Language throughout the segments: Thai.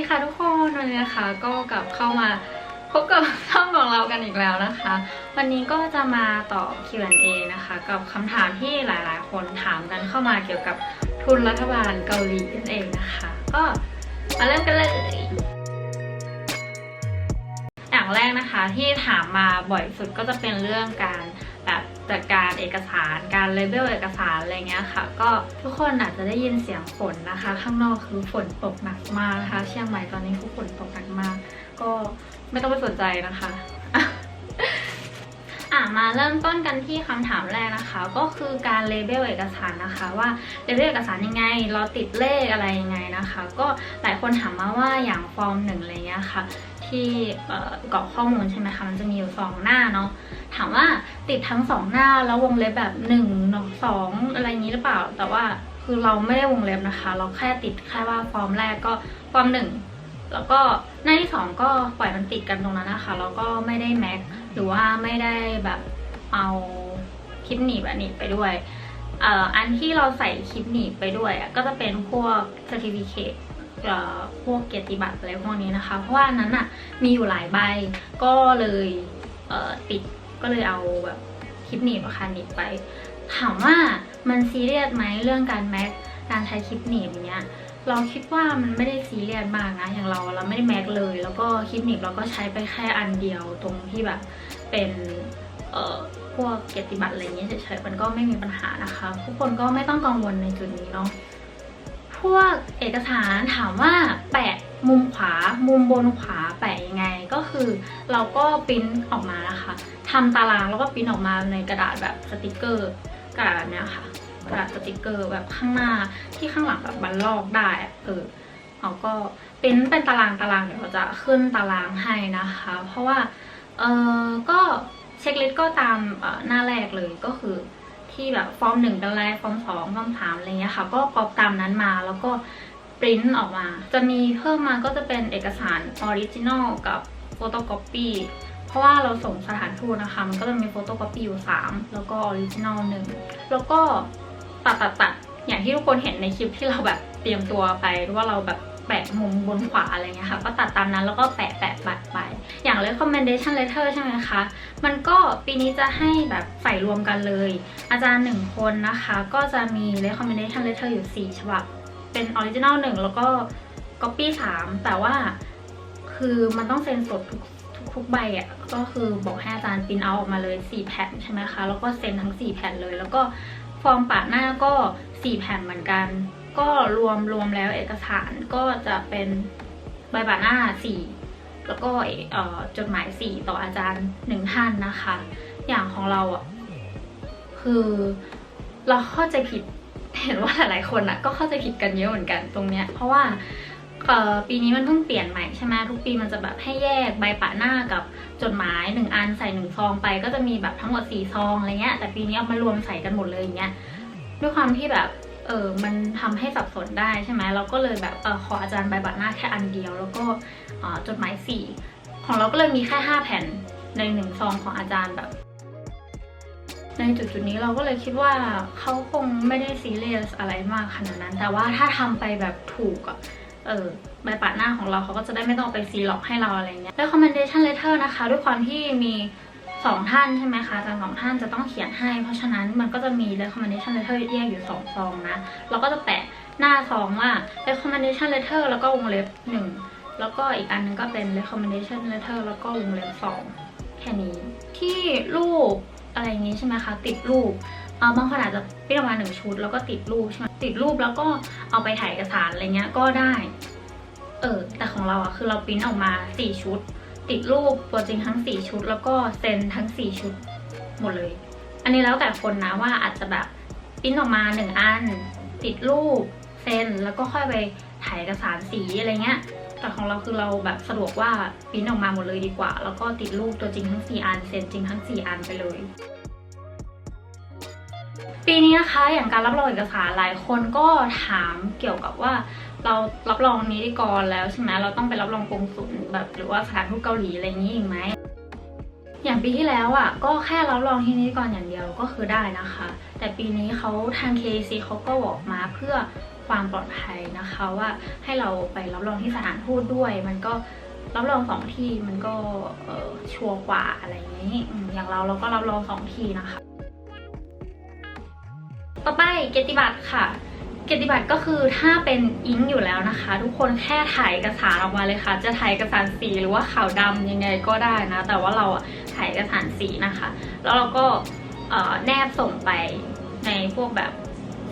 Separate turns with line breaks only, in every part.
ดีค่ะทุกคนวันนี้นะคะก็กลับเข้ามาพบกับช่องของเรากันอีกแล้วนะคะ วันนี้ก็จะมาตอบ Q&A นะคะ กับคำถามที่หลายๆ คนถามกันเข้ามาเกี่ยวกับทุนรัฐบาลเกาหลีนั่นเองนะคะ ก็มาเริ่มกันเลยอย่างแรกนะคะที่ถามมาบ่อยสุดก็จะเป็นเรื่องการ จัดการเอกสารการเลเบลเอกสารอะไรเงี้ยค่ะ ก็ทุกคนอาจจะได้ยินเสียงฝนนะคะ ข้างนอกคือฝนตกหนักมากนะคะ เชียงใหม่ตอนนี้คือฝนตกหนักมาก ก็ไม่ต้องไปสนใจนะคะอะมาเริ่มต้นกันที่คำถามแรกนะคะ ก็คือการเลเบลเอกสารนะคะ ว่าเลเบลเอกสารยังไงเราติดเลขอะไรยังไงนะคะ ก็หลายคนถามมาว่าอย่างฟอร์มหนึ่งอะไรเงี้ยค่ะ ที่เกรอกข้อมูลใช่ไหมคะมันจะมีอยู่สองหน้าเนาะถามว่าติดทั้งสองหน้าแล้ววงเล็บแบบหนึ่งสองอะไรอย่างนี้หรือเปล่า แต่ว่าคือเราไม่ได้วงเล็บนะคะ เราแค่ติดแค่ว่าฟอร์มแรกก็ฟอร์มหนึ่งแล้วก็หน้าที่สองก็ปล่อยมันติดกันตรงนั้นนะคะแล้วก็ไม่ได้แม็กหรือว่าไม่ได้แบบเอาคลิปหนีบอันนี้ไปด้วยอ,อ,อันที่เราใส่คลิปหนีบไปด้วยก็จะเป็นพวก certificate เอ่อ พวกเกียรติบัตรอะไรพวกนี้นะคะ เพราะว่านั้นอะมีอยู่หลายใบก็เลยเติดก็เลยเอาแบบคลิปหนีบอะค่ะหนีบไป ถามว่ามันซีเรียสไหมเรื่องการแม็กการใช้คลิปหนีบอย่างเงี้ยเราคิดว่ามันไม่ได้ซีเรียสมากนะอย่างเราเราไม่ได้แม็กเลย แล้วก็คลิปหนีบเราก็ใช้ไปแค่อันเดียวตรงที่แบบเป็นเอ่อพวกเกียรติบัตรอะไรเงี้ยเฉยๆมันก็ไม่มีปัญหานะคะ ทุกคนก็ไม่ต้องกังวลในจุดนี้เนาะ พวกเอกสารถามว่าแปะมุมขวา มุมบนขวาแปะยังไง ก็คือเราก็ปริ้นออกมานะคะทำตารางแล้วก็ปริ้นออกมาในกระดาษแบบสติกเกอร์กระดาษแบบเนี้ยค่ะ กระดาษสติกเกอร์แบบข้างหน้าที่ข้างหลังแบบบันลอกได้เออเราก็ปริ้นเป็นตารางตารางเดี๋ยวเราจะขึ้นตารางให้นะคะ เพราะว่าเออก็เช็คลิสต์ก็ตามหน้าแรกเลยก็คือ ที่แบบฟอร์มหนึ่งเป็นอะไรฟอร์มสองฟอร์มสามอะไรเงี้ยค่ะ ก็กรอกตามนั้นมาแล้วก็ปริ้นออกมา จะมีเพิ่มมาก็จะเป็นเอกสารออริจินอลกับโฟโต้คอปปี้เพราะว่าเราส่งสถานทูตนะคะ มันก็จะมีโฟโต้คอปปี้อยู่ 3 แล้วก็ออริจินอลหนึ่งแล้วก็ตัดตัดตัดอย่างที่ทุกคนเห็นในคลิปที่เราแบบเตรียมตัวไปว่าเราแบบ แปะมุมบนขวาอะไรเงี้ยค่ะ ก็ตัดตามนั้นแล้วก็แปะแปะแปะไป อย่าง recommendation letter ใช่ไหมคะ มันก็ปีนี้จะให้แบบใส่รวมกันเลย อาจารย์หนึ่งคนนะคะ ก็จะมี recommendation letter อยู่ 4 ฉบับ เป็น original หนึ่งแล้วก็ copy 3แต่ว่าคือมันต้องเซ็นสดทุกทุกใบอะก็คือบอกให้อาจารย์ปริ้นเอาออกมาเลย 4 แผ่นใช่ไหมคะ แล้วก็เซ็นทั้ง 4 แผ่นเลย แล้วก็ฟอร์มปาดหน้าก็ 4 แผ่นเหมือนกัน ก็รวมรวมแล้วเอกสารก็จะเป็นใบปาดหน้า 4 แล้วก็จดหมาย 4 ต่ออาจารย์หนึ่งท่านนะคะ อย่างของเราอะคือเราเข้าใจผิดเห็นว่าหลายๆคนอะก็เข้าใจผิดกันเยอะเหมือนกันตรงเนี้ยเพราะว่าปีนี้มันเพิ่งเปลี่ยนใหม่ใช่ไหมทุกปีมันจะแบบให้แยกใบปะหน้ากับจดหมายหนึ่งอันใส่หนึ่งซองไป ก็จะมีแบบทั้งหมดสี่ซองอะไรเงี้ยแต่ปีนี้เอามารวมใส่กันหมดเลยอย่างเงี้ยด้วยความที่แบบ เออมันทำให้สับสนได้ใช่ไหมเราก็เลยแบบเออขออาจารย์ใบบัตรหน้าแค่อันเดียว แล้วก็จดหมายสี่ของเราก็เลยมีแค่ห้าแผ่นในหนึ่งซองของอาจารย์แบบ ในจุดจุดนี้เราก็เลยคิดว่าเขาคงไม่ได้ซีเรียสอะไรมากขนาดนั้น แต่ว่าถ้าทำไปแบบถูกอะเออใบปาดหน้าของเราเขาก็จะได้ไม่ต้องไปซีล็อกให้เราอะไรเงี้ย recommendation letter นะคะ ด้วยความที่มี สองท่านใช่ไหมคะอาจารย์สองท่านจะต้องเขียนให้ เพราะฉะนั้นมันก็จะมี recommendation letter แยกอยู่สองซองนะ เราก็จะแปะหน้าซองว่า recommendation letter แล้วก็วงเล็บหนึ่งแล้วก็อีกอันนึงก็เป็น recommendation letter แล้วก็วงเล็บสองแค่นี้ ที่รูปอะไรอย่างนี้ใช่ไหมคะติดรูปเออบางคนอาจจะปิ้นออกมาหนึ่งชุด แล้วก็ติดรูปใช่ไหมติดรูปแล้วก็เอาไปถ่ายเอกสารอะไรเงี้ยก็ได้ เออแต่ของเราอะคือเราปริ้นออกมาสี่ชุด ติดรูปตัวจริงทั้งสี่ชุด แล้วก็เซ็นทั้งสี่ชุดหมดเลย อันนี้แล้วแต่คนนะว่าอาจจะแบบปริ้นออกมาหนึ่งอัน ติดรูปเซ็นแล้วก็ค่อยไปถ่ายเอกสารสีอะไรเงี้ยแต่ของเราคือเราแบบสะดวกว่าปริ้นออกมาหมดเลยดีกว่า แล้วก็ติดรูปตัวจริงทั้ง 4 อันเซ็นจริงทั้ง 4 อันไปเลย ปีนี้นะคะอย่างการรับรองเอกสารหลายคนก็ถามเกี่ยวกับว่า เรารับรองนิติกรแล้วใช่ไหมเราต้องไปรับรองกงสุลแบบหรือว่าสถานทูตเกาหลีอะไรอย่างนี้อีกไหมอย่างปีที่แล้วอะก็แค่รับรองที่นิติกรอย่างเดียวก็คือได้นะคะ แต่ปีนี้เขาทาง KC เขาก็บอกมาเพื่อความปลอดภัยนะคะว่าให้เราไปรับรองที่สถานทูตด้วย มันก็รับรองสองที่มันก็ชัวร์กว่าอะไรอย่างนี้อืมอย่างเราเราก็รับรองสองที่นะคะ ต่อไปเกียรติบัตรค่ะ เกียรติบัตรก็คือถ้าเป็นอิงอยู่แล้วนะคะ ทุกคนแค่ถ่ายเอกสารออกมาเลยค่ะ จะถ่ายเอกสารสีหรือว่าขาวดำยังไงก็ได้นะ แต่ว่าเราอะถ่ายเอกสารสีนะคะ แล้วเราก็แนบส่งไปในพวกแบบ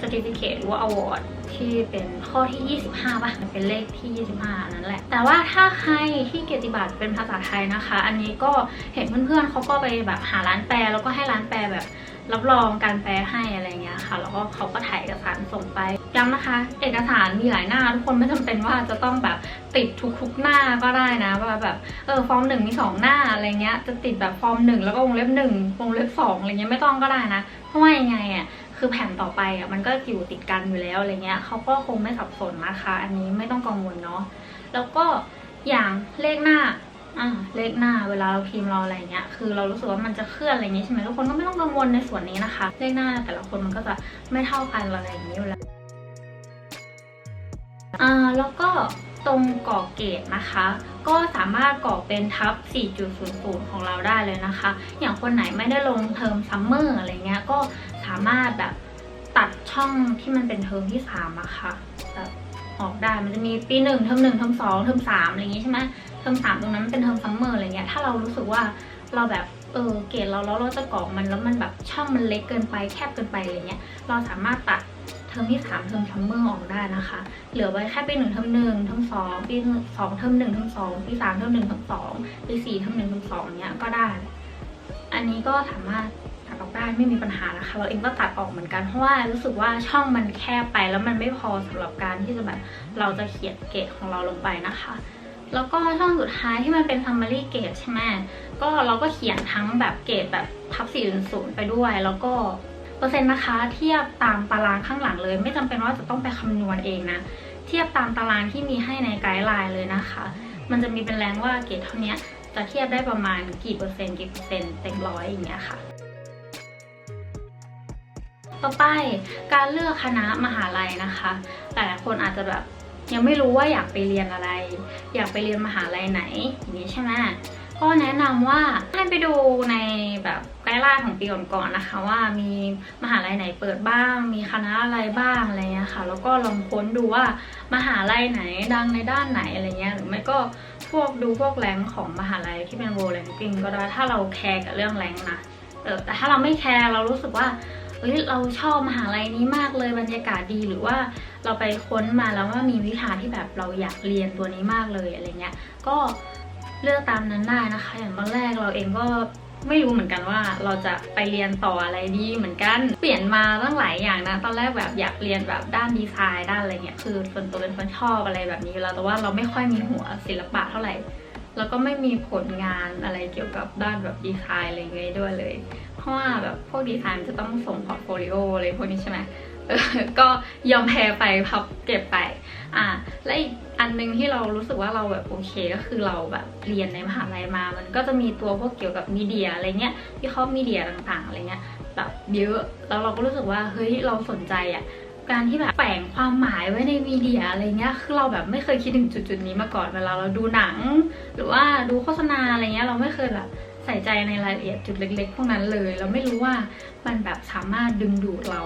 certificate หรือว่า award ที่เป็นข้อที่ 25ป่ะเป็นเลขที่ 25 นั่นแหละ แต่ว่าถ้าใครที่เกียรติบัตรเป็นภาษาไทยนะคะ อันนี้ก็เห็นเพื่อนๆเขาก็ไปแบบหาร้านแปลแล้วก็ให้ร้านแปลแบบ รับรองการแปลให้อะไรเงี้ยค่ะ แล้วก็เขาก็ถ่ายเอกสารส่งไปย้ำนะคะ เอกสารมีหลายหน้าทุกคนไม่จำเป็นว่าจะต้องแบบติดทุกๆหน้าก็ได้นะว่าแบบเออฟอร์มหนึ่งมีสองหน้าอะไรเงี้ยจะติดแบบฟอร์มหนึ่งแล้วก็วงเล็บหนึ่งวงเล็บสองอะไรเงี้ยไม่ต้องก็ได้นะเพราะว่ายังไงอะคือแผ่นต่อไปอะมันก็อยู่ติดกันอยู่แล้วอะไรเงี้ยเขาก็คงไม่สับสนนะคะ อันนี้ไม่ต้องกังวลเนาะแล้วก็อย่างเลขหน้า อ่าเลขหน้าเวลาเราพิมพ์เราอะไรเงี้ยคือเรารู้สึกว่ามันจะเคลื่อนอะไรเงี้ยใช่ไหมทุกคนก็ไม่ต้องกังวลในส่วนนี้นะคะ เลขหน้าแต่ละคนมันก็จะไม่เท่ากันอะไรอย่างนี้อยู่แล้วอ่าแล้วก็ตรงก่อเกตนะคะ ก็สามารถก่อเป็นทับ 4.00 ของเราได้เลยนะคะ อย่างคนไหนไม่ได้ลงเทอมซัมเมอร์อะไรเงี้ยก็สามารถแบบตัดช่องที่มันเป็นเทอมที่3อะค่ะแบบ ออกได้มันจะมีปีหนึ่งเทอมหนึ่งเทอมสองเทอมสามอะไรอย่างงี้ใช่ไหมเทอมสามตรงนั้นมันเป็นเทอมซัมเมอร์อะไรเงี้ยถ้าเรารู้สึกว่าเราแบบเออเกรดเราแล้วเราจะกรอกมันแล้วมันแบบช่องมันเล็กเกินไปแคบเกินไปอะไรเงี้ยเราสามารถตัดเทอมที่สามเทอมซัมเมอร์ออกได้นะคะ เหลือไว้แค่ปีหนึ่งเทอมหนึ่งเทอมสองปีสองเทอมหนึ่งเทอมสองปีสามเทอมหนึ่งเทอมสองปีสี่เทอมหนึ่งเทอมสองเนี้ยก็ได้ อันนี้ก็สามารถ ออกได้ไม่มีปัญหานะคะ เราเองก็ตัดออกเหมือนกันเพราะว่ารู้สึกว่าช่องมันแคบไปแล้วมันไม่พอสำหรับการที่จะแบบเราจะเขียนเกรดของเราลงไปนะคะ แล้วก็ช่องสุดท้ายที่มันเป็น summary grade ใช่ไหมก็เราก็เขียนทั้งแบบเกรดแบบทับ4.0ไปด้วย แล้วก็เปอร์เซ็นต์นะคะเทียบตามตารางข้างหลังเลย ไม่จำเป็นว่าจะต้องไปคำนวณเองนะเทียบตามตารางที่มีให้ในไกด์ไลน์เลยนะคะ มันจะมีเป็นแรงว่าเกรดเท่านี้จะเทียบได้ประมาณกี่เปอร์เซ็นต์กี่เปอร์เซ็นต์เต็มร้อยอย่างเงี้ยค่ะ ต่อไปการเลือกคณะมหาลัยนะคะ หลายคนอาจจะแบบยังไม่รู้ว่าอยากไปเรียนอะไร อยากไปเรียนมหาลัยไหนอย่างนี้ใช่ไหมก็แนะนำว่าให้ไปดูในแบบไกด์ไลน์ของปีก่อนๆนะคะ ว่ามีมหาลัยไหนเปิดบ้าง มีคณะอะไรบ้างอะไรเงี้ยค่ะ แล้วก็ลองค้นดูว่ามหาลัยไหนดังในด้านไหนอะไรเงี้ยหรือไม่ก็พวกดูพวกแรงของมหาลัยที่เป็น world ranking ก็ได้ถ้าเราแคร์กับเรื่องแรงนะเออแต่ถ้าเราไม่แคร์เรารู้สึกว่า เอ้ยเราชอบมหาลัยนี้มากเลยบรรยากาศดีหรือว่าเราไปค้นมาแล้วว่ามีวิชาที่แบบเราอยากเรียนตัวนี้มากเลยอะไรเงี้ยก็เลือกตามนั้นได้นะคะ อย่างตอนแรกเราเองก็ไม่รู้เหมือนกันว่าเราจะไปเรียนต่ออะไรดีเหมือนกัน เปลี่ยนมาตั้งหลายอย่างนะ ตอนแรกแบบอยากเรียนแบบด้านดีไซน์ด้านอะไรเงี้ยคือส่วนตัวเป็นคนชอบอะไรแบบนี้อยู่แล้วแต่ว่าเราไม่ค่อยมีหัวศิลปะเท่าไหร่ แล้วก็ไม่มีผลงานอะไรเกี่ยวกับด้านแบบดีไซน์อะไรเงี้ยด้วยเลย ราะว่าแบบพวกดีไซน์จะต้องส่งพอร์ตโฟลิโออะไรพวกนี้ใช่ไหมก็ยอมแพ้ไปพับเก็บไป อ่า และอีกอันหนึงที่เรารู้สึกว่าเราแบบโอเคก็คือเราแบบเรียนในมหาลัยมา มันก็จะมีตัวพวกเกี่ยวกับมีเดียอะไรเงี้ยที่เขามีเดียต่างๆอะไรเงี้ยแบบเยอะ แล้วเราก็รู้สึกว่าเฮ้ยเราสนใจอะการที่แบบแฝงความหมายไว้ในมีเดียอะไรเงี้ย คือเราแบบไม่เคยคิดถึงจุดๆนี้มาก่อน เวลาเราดูหนัง หรือว่าดูโฆษณาอะไรเงี้ย เราไม่เคยแบบ ใส่ใจในรายละเอียดจุดเล็ก ๆ พวกนั้นเลย เราไม่รู้ว่ามันแบบสามารถดึงดูดเรา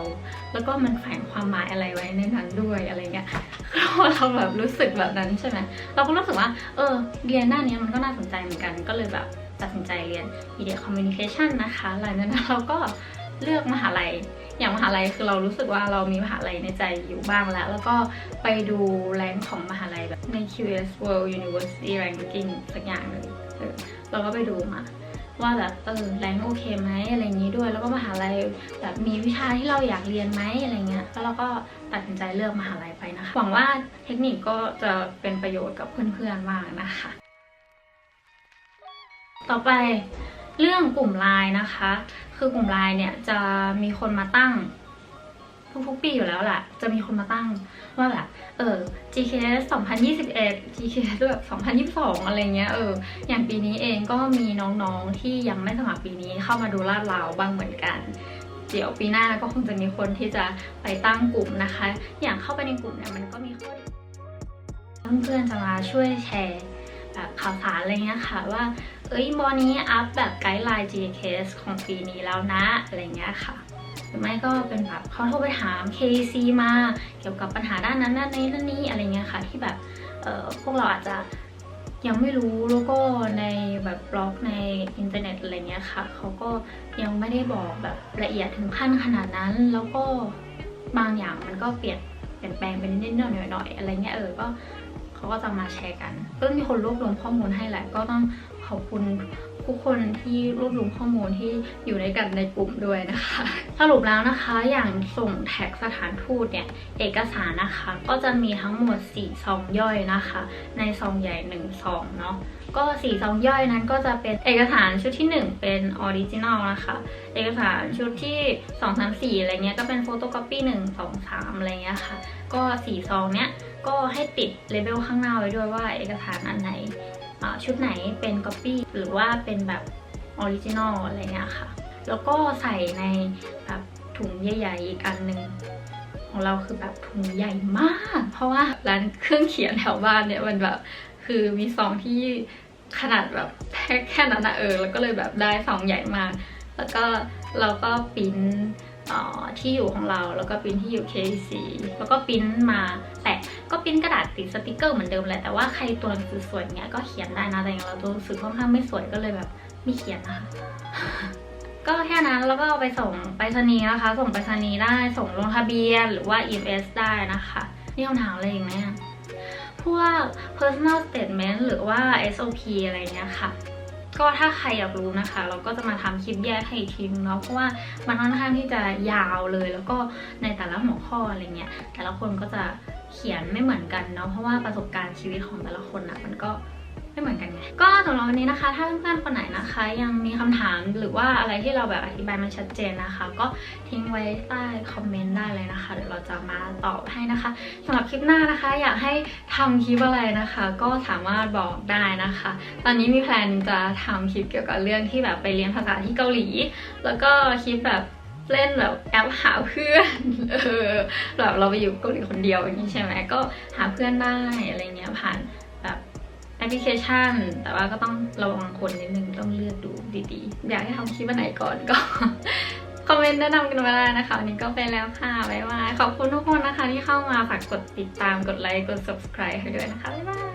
แล้วก็มันแฝงความหมายอะไรไว้ในนั้นด้วยอะไรเงี้ยเราเราแบบรู้สึกแบบนั้นใช่ไหมเราก็รู้สึกว่า เออเรียนหน้านี้มันก็น่าสนใจเหมือนกันก็เลยแบบตัดสินใจเรียน Media Communication นะคะหลังจากนั้นเราก็เลือกมหาลัยอย่างมหาลัยคือเรารู้สึกว่าเรามีมหาลัยในใจอยู่บ้างแล้ว แล้วก็ไปดูแรงของมหาลัยแบบใน QS World University Ranking สักอย่างหนึ่งเออเราก็ไปดูมา ว่าแบบเออแรงโอเคไหมอะไรอย่างนี้ด้วย แล้วก็มหาลัยแบบมีวิชาที่เราอยากเรียนไหมอะไรเงี้ยแล้วเราก็ตัดสินใจเลือกมหาลัยไปนะคะหวังว่าเทคนิคก็จะเป็นประโยชน์กับเพื่อนๆมากนะคะ ต่อไปเรื่องกลุ่มไลน์นะคะ คือกลุ่มไลน์เนี่ยจะมีคนมาตั้ง ทุกๆปีอยู่แล้วแหละจะมีคนมาตั้งว่าแบบเออ GKS 2021 GKS แบบ 2022 อะไรเงี้ยเอออย่างปีนี้เองก็มีน้องๆที่ยังไม่สมัครปีนี้เข้ามาดูลาดราวบ้างเหมือนกันเดี๋ยวปีหน้าก็คงจะมีคนที่จะไปตั้งกลุ่มนะคะ อย่างเข้าไปในกลุ่มเนี่ยมันก็มีข้อเพื่อนๆจะมาช่วยแชร์แบบข่าวสารอะไรเงี้ยค่ะว่า เอ้ยมอนี้อัพแบบไกด์ไลน์ GKS ของปีนี้แล้วนะอะไรเงี้ยค่ะ หรือไม่ก็เป็นแบบเขาโทรไปถาม KC มา เกี่ยวกับปัญหาด้านนั้นด้านนี้ด้านนี้อะไรเงี้ยค่ะ ที่แบบพวกเราอาจจะยังไม่รู้แล้วก็ในแบบบล็อกในอินเทอร์เน็ตอะไรเงี้ยค่ะเขาก็ยังไม่ได้บอกแบบละเอียดถึงขั้นขนาดนั้น แล้วก็บางอย่างมันก็เปลี่ยนเปลี่ยนแปลงไปนิดๆหน่อยๆอะไรเงี้ยเออก็เขาก็จะมาแชร์กันก็มีคนรวบรวมข้อมูลให้แหละก็ต้องข อบคุณทุกคนที่รวบรวมข้อมูลที่อยู่ในกันในกลุ่มด้วยนะคะ สรุปแล้วนะคะอย่างส่งแท็กสถานทูตเนี่ย เอกสารนะคะก็จะมีทั้งหมด 4 ซองย่อยนะคะ ในซองใหญ่ 1 ซองเนาะก็ 4 ซองย่อยนั้นก็จะเป็นเอกสารชุดที่ 1 เป็นออริจินอลนะคะ เอกสารชุดที่ 2 3 4 อะไรเงี้ยก็เป็นโฟโต c อปปี้1 2 3 อะไรเงี้ยค่ะ ก็ 4 ซองเนี้ยก็ให้ติดเลเบลข้างหน้าไว้ด้วยว่าเอกสารอันไหน ชุดไหนเป็นก๊อปปี้หรือว่าเป็นแบบออริจินอลอะไรเงี้ยค่ะ แล้วก็ใส่ในแบบถุงใหญ่ๆอีกอันหนึ่งของเราคือแบบถุงใหญ่มาก เพราะว่าร้านเครื่องเขียนแถวบ้านเนี่ยมันแบบคือมีซองที่ขนาดแบบแค่แค่นั้นนะเออ แล้วก็เลยแบบได้ซองใหญ่มากแล้วก็เราก็ปิ้นที่อยู่ของเรา แล้วก็ปิ้นที่อยู่ KC แล้วก็ปิ้นมาแปะ ก็ปิ้นกระดาษติดสติกเกอร์เหมือนเดิมแหละแต่ว่าใครตัวหนังสือสวยเงี้ยก็เขียนได้นะแต่อย่างเราตัวหนังสือค่อนข้างไม่สวยก็เลยแบบไม่เขียนนะคะก็แค่นั้นแล้วก็เอาไปส่งไปรษณีย์นะคะ ส่งไปรษณีย์ได้ส่งลงทะเบียนหรือว่า EMS ได้นะคะนี่คำถามอะไรอีกไหมอะพวก personal statement หรือว่า SOP อะไรเงี้ยค่ะ ก็ถ้าใครอยากรู้นะคะ เราก็จะมาทำคลิปแยกให้อีกทีนึงเนาะเพราะว่ามันค่อนข้างที่จะยาวเลย แล้วก็ในแต่ละหัวข้ออะไรเงี้ยแต่ละคนก็จะ เขียนไม่เหมือนกันเนาะเพราะว่าประสบการณ์ชีวิตของแต่ละคนอะมันก็ไม่เหมือนกันไงก็สำหรับวันนี้นะคะ ถ้าเพื่อนๆคนไหนนะคะ ยังมีคำถามหรือว่าอะไรที่เราแบบอธิบายมันชัดเจนนะคะ ก็ทิ้งไว้ใต้คอมเมนต์ได้เลยนะคะเดี๋ยวเราจะมาตอบให้นะคะสำหรับคลิปหน้านะคะ อยากให้ทำคลิปอะไรนะคะ ก็สามารถบอกได้นะคะ ตอนนี้มีแพลนจะทำคลิปเกี่ยวกับเรื่องที่แบบไปเรียนภาษาที่เกาหลี แล้วก็คลิปแบบ เล่นแบบแอปหาเพื่อนเออแบบเราไปอยู่เกาหลีคนเดียวอย่างนี้ใช่ไหมก็หาเพื่อนได้อะไรเงี้ยผ่านแบบแอปพลิเคชัน แต่ว่าก็ต้องระวังคนนิดนึงต้องเลือกดูดีๆ อยากให้ทำคลิปวันไหนก่อนก็คอมเมนต์แนะนำกันมาได้นะคะวันนี้ก็ไปแล้วค่ะบ๊ายบายขอบคุณทุกคนนะคะที่เข้ามาฝากกดติดตามกดไลค์กด subscribe ให้ด้วยนะคะบ๊ายบาย